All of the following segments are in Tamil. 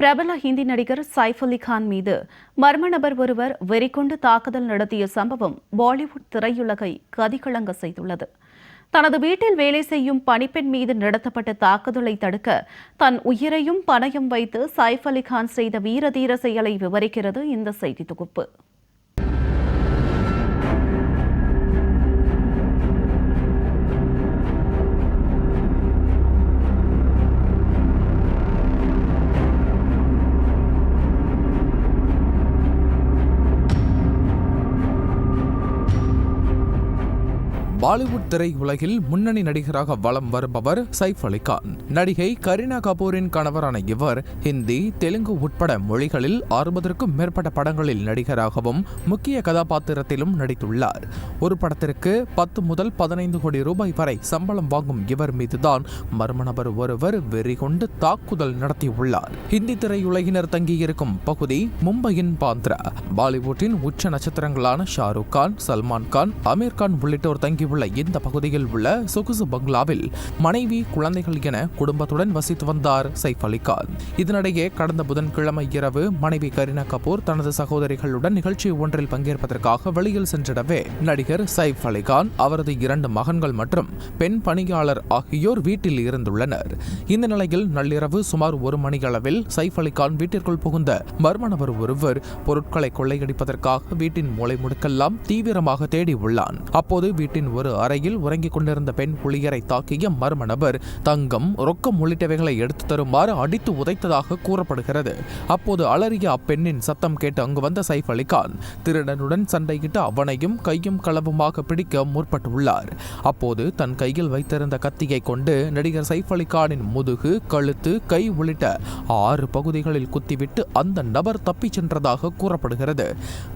பிரபல ஹிந்தி நடிகர் சைஃப் அலி கான் மீது மர்ம நபர் ஒருவர் வெறிக்கொண்டு தாக்குதல் நடத்திய சம்பவம் பாலிவுட் திரையுலகை கதிகலங்க செய்துள்ளது. தனது வீட்டில் வேலை செய்யும் பணிப்பெண் மீது நடத்தப்பட்ட தாக்குதலை தடுக்க தன் உயிரையும் பணையும் வைத்து சைஃப் அலி கான் செய்த வீரதீர செயலை விவரிக்கிறது இந்த செய்தி தொகுப்பு. பாலிவுட் திரையுலகில் முன்னணி நடிகராக வலம் வருபவர் சைஃப் அலி கான். நடிகை கரீனா கபூரின் கணவரான இவர் ஹிந்தி தெலுங்கு உட்பட மொழிகளில் அறுபதற்கும் மேற்பட்ட படங்களில் நடிகராகவும் முக்கிய கதாபாத்திரத்திலும் நடித்துள்ளார். ஒரு படத்திற்கு பத்து முதல் பதினைந்து கோடி ரூபாய் வரை சம்பளம் வாங்கும் இவர் மீதுதான் மர்ம நபர் ஒருவர் வெறி கொண்டு தாக்குதல் நடத்தியுள்ளார். ஹிந்தி திரையுலகினர் தங்கியிருக்கும் பகுதி மும்பையின் பாந்த்ரா. பாலிவுட்டின் உச்ச நட்சத்திரங்களான ஷாருக் கான் சல்மான் கான் அமீர் கான் உள்ளிட்டோர் உள்ள இந்த பகுதியில் உள்ள சொகுசு பங்களாவில் மனைவி குழந்தைகள் என குடும்பத்துடன் வசித்து வந்தார் சைஃப் அலி கான். இதனிடையே கடந்த புதன்கிழமை இரவு மனைவி கரீனா கபூர் தனது சகோதரிகளுடன் நிகழ்ச்சி ஒன்றில் பங்கேற்பதற்காக வெளியில் சென்றிடவே நடிகர் சைஃப் அலி கான் அவரது இரண்டு மகன்கள் மற்றும் பெண் பணியாளர் ஆகியோர் வீட்டில் இருந்துள்ளனர். இந்த நிலையில் நள்ளிரவு சுமார் ஒரு மணியளவில் சைஃப் அலி கான் வீட்டிற்குள் புகுந்த மர்ம நபர் ஒருவர் பொருட்களை கொள்ளையடிப்பதற்காக வீட்டின் மூளை முடுக்கெல்லாம் தீவிரமாக தேடி உள்ளான் அப்போது வீட்டின் ஒரு அறையில் உறங்கிக் கொண்டிருந்த பெண் புலிகரை தாக்கிய மர்ம நபர் தங்கம் ரொக்கம் உள்ளிட்டவைகளை எடுத்து தருமாறு அடித்து உதைத்ததாக கூறப்படுகிறது. அப்போது அலறிய அப்பெண்ணின் சத்தம் கேட்டு அங்கு வந்த சைஃப் அலிகான் திருடனுடன் சண்டையிட்டு அவனையும் கையும் களவுமாக பிடிக்க முற்பட்டுள்ளார். அப்போது தன் கையில் வைத்திருந்த கத்தியை கொண்டு நடிகர் சைஃப் அலிகானின் முதுகு கழுத்து கை உள்ளிட்ட ஆறு பகுதிகளில் குத்திவிட்டு அந்த நபர் தப்பிச் சென்றதாக கூறப்படுகிறது.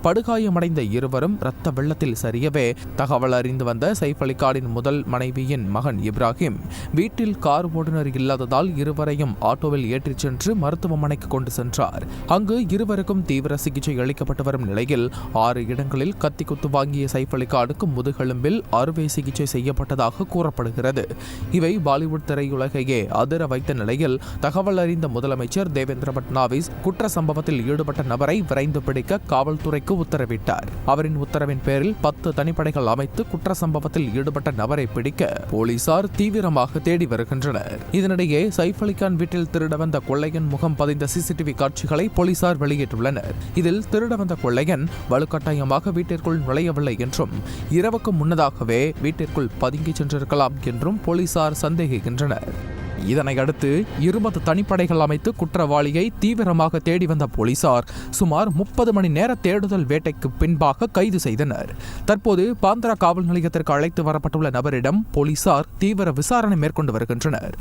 படுகாயமடைந்த இருவரும் இரத்த வெள்ளத்தில் சரியவே தகவல் அறிந்து வந்த சைஃப் அலி கானின் முதல் மனைவியின் மகன் இப்ராஹிம். வீட்டில் கார் ஓட்டுநர் இல்லாததால் இருவரையும் ஆட்டோவில் ஏற்றிச் சென்று மருத்துவமனைக்கு கொண்டு சென்றார். அங்கு இருவருக்கும் தீவிர சிகிச்சை அளிக்கப்பட்டு வரும் நிலையில் ஆறு இடங்களில் கத்தி குத்து வாங்கிய சைஃப் அலி கானுக்கு முதுகெலும்பில் அறுவை சிகிச்சை செய்யப்பட்டதாக கூறப்படுகிறது. இவை பாலிவுட் திரையுலகையே அதிர வைத்த நிலையில் தகவல் அறிந்த முதலமைச்சர் தேவேந்திர பட்னாவிஸ் குற்ற சம்பவத்தில் ஈடுபட்ட நபரை விரைந்து பிடிக்க காவல்துறைக்கு உத்தரவிட்டார். அவரின் உத்தரவின் பேரில் பத்து தனிப்படைகள் அமைத்து குற்ற சம்பவம் சம்பவத்தில் ஈடுபட்ட நபரை பிடிக்க போலீசார் தீவிரமாக தேடி வருகின்றனர். இதனிடையே சைஃப் அலிகான் வீட்டில் திருட வந்த கொள்ளையன் முகம் பதிந்த சிசிடிவி காட்சிகளை போலீசார் வெளியிட்டுள்ளனர். இதில் திருட வந்த கொள்ளையன் வலுக்கட்டாயமாக வீட்டிற்குள் நுழையவில்லை என்றும் இரவுக்கு முன்னதாகவே வீட்டிற்குள் பதுங்கி சென்றிருக்கலாம் என்றும் போலீசார் சந்தேகிக்கின்றனர். இதனை அடுத்து இருபது தனிப்படைகள் அமைத்து குற்றவாளியை தீவிரமாக தேடி வந்த போலீசார் சுமார் முப்பது மணி நேர தேடுதல் வேட்டைக்கு பின்பாக கைது செய்தனர். தற்போது பாந்திரா காவல் நிலையத்திற்கு அழைத்து வரப்பட்டுள்ள நபரிடம் போலீசார் தீவிர விசாரணை மேற்கொண்டு வருகின்றனர்.